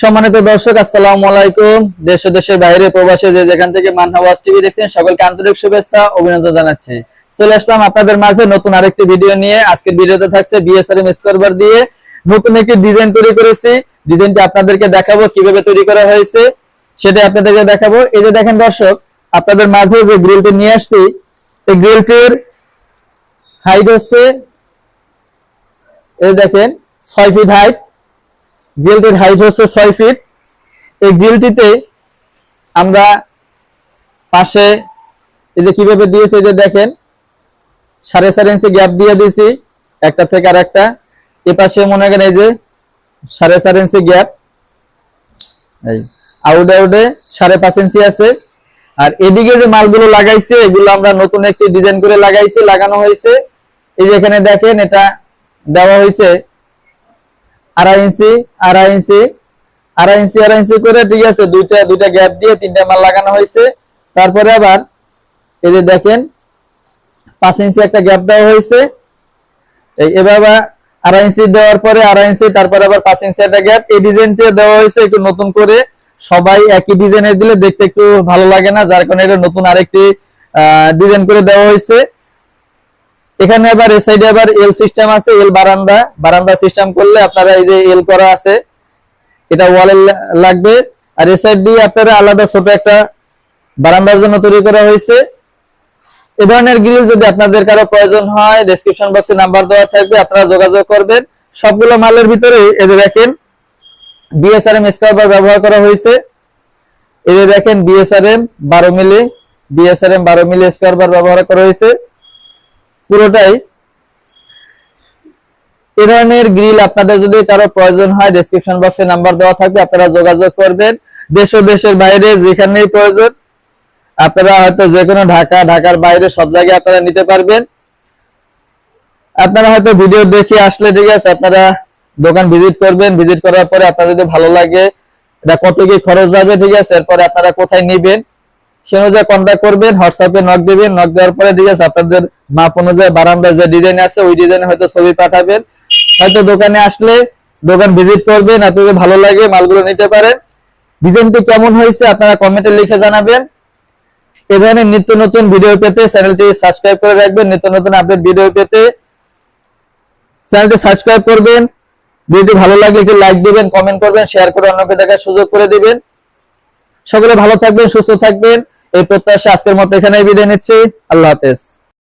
সম্মানিত দর্শক, আসসালামু আলাইকুম। দেশ দেশের বাইরে প্রবাসে যে যেখান থেকে মানহাওয়াজ টিভি দেখছেন, সকলকে আন্তরিক শুভেচ্ছা, অভিনন্দন জানাচ্ছি। চলে আসলাম আপনাদের মাঝে নতুন আরেকটি ভিডিও নিয়ে। আজকের ভিডিওতে থাকছে বিএসআরএম স্কোরবার দিয়ে নতুন একটি ডিজাইন তৈরি করেছি। ডিজাইনটি আপনাদেরকে দেখাবো কীভাবে তৈরি করা হয়েছে সেটা আপনাদেরকে দেখাবো। এই যে দেখেন দর্শক, আপনাদের মাঝে যে গ্রিলটি নিয়ে আসছি, এই গ্রিলটির হাইট হচ্ছে, এই দেখেন, ছয় ফিট হাইট গ্রিলটির হাইট হচ্ছে ছয় ফিট এই গ্রিলটিতে আমরা পাশে এই যে কীভাবে দিয়েছে যে দেখেন, সাড়ে চার ইঞ্চি গ্যাপ দিয়ে দিয়েছি, একটা থেকে আর একটা এ পাশে মনে করেন এই যে সাড়ে চার ইঞ্চি গ্যাপ এই আউটে আউটে সাড়ে পাঁচ ইঞ্চি আছে। আর এদিকে যে মালগুলো লাগাইছে, এগুলো আমরা নতুন একটি ডিজাইন করে লাগাইছি, লাগানো হয়েছে। এই যে এখানে দেখেন, এটা দেওয়া হয়েছে আড়াই ইঞ্চি আড়াই ইঞ্চি আড়াই ইঞ্চি আড়াই ইঞ্চি করে, ঠিক আছে, দুইটা দুইটা গ্যাপ দিয়ে তিনটা মাল লাগানো হয়েছে। তারপরে আবার এই যে দেখেন, পাঁচ ইঞ্চি একটা গ্যাপ দেওয়া হয়েছে। এভাবে আড়াই ইঞ্চি দেওয়ার পরে আড়াই ইঞ্চি, তারপরে আবার পাঁচ ইঞ্চি একটা গ্যাপ এই ডিজাইনটা দেওয়া হয়েছে, একটু নতুন করে। সবাই একই ডিজাইনের দিলে দেখতে একটু ভালো লাগে না, যার কারণে এটা নতুন আরেকটি ডিজাইন করে দেওয়া হয়েছে। এখানে আবার এই সাইডে আবার এল সিস্টেম আছে এল বারান্দা। বারান্দা সিস্টেম করলে আপনারা এই যে এল করা আছে, এটা ওয়ালে লাগবে। আর এই সাইড দিয়ে আপনারা আলাদা ছোট একটা বারান্দার জন্য তৈরি করা হয়েছে। এ ধরনের গ্রিল যদি আপনাদের কারও প্রয়োজন হয় ডেসক্রিপশন বক্সে নাম্বার দেওয়া থাকবে, আপনারা যোগাযোগ করবেন। সবগুলো মালের ভিতরে যে দেখেন বিএসআরএম স্কোয়ার ব্যবহার করা হয়েছে। যে দেখেন বিএসআরএম বারো মিলি বিএসআরএম বারো মিলি স্কোয়ার ব্যবহার করা হয়েছে। পুরোটাই এ ধরনের গ্রিল আপনাদের যদি কারও প্রয়োজন হয় ডেসক্রিপশন বক্সে নাম্বার দেওয়া থাকবে, আপনারা যোগাযোগ করবেন। দেশ ও দেশের বাইরে যেখানেই প্রয়োজন, আপনারা হয়তো যে কোনো ঢাকা, ঢাকার বাইরে সব জায়গায় আপনারা নিতে পারবেন। আপনারা হয়তো ভিডিও দেখে আসলে ঠিক আছে, আপনারা দোকান ভিজিট করবেন। ভিজিট করার পরে আপনার যদি ভালো লাগে, এটা কত কি খরচ যাবে ঠিক আছে, এরপরে আপনারা কোথায় নিবেন সে কন্ট্যাক্ট করবেন হোয়াটসঅ্যাপে নক দিবেন নক দেওয়ার পরে ঠিক আছে, আপনাদের মাপ অনুযায়ী যে ডিজাইন আছে, ওই ডিজাইনে হয়তো ছবি পাঠাবেন। হয়তো দোকানে আসলে দোকান ভিজিট করবেন, আপনাদের ভালো লাগে, মালগুলো নিতে পারেন। ডিজাইনটি কেমন হয়েছে, আপনারা কমেন্টে লিখে জানাবেন। এ ধরনের নিত্য নতুন ভিডিও পেতে চ্যানেলটি সাবস্ক্রাইব করে রাখবেন, নিত্য নতুন আপডেট ভিডিও পেতে চ্যানেলটি সাবস্ক্রাইব করবেন। ভিডিওটি ভালো লাগলে একটু লাইক দিবেন কমেন্ট করবেন শেয়ার করে অন্যকে দেখার সুযোগ করে দিবেন। সকলে ভালো থাকবেন, সুস্থ থাকবেন। এই প্রত্যাশা আজকের মতো এখানেই বিদায় নিচ্ছি। আল্লাহ হাফেজ।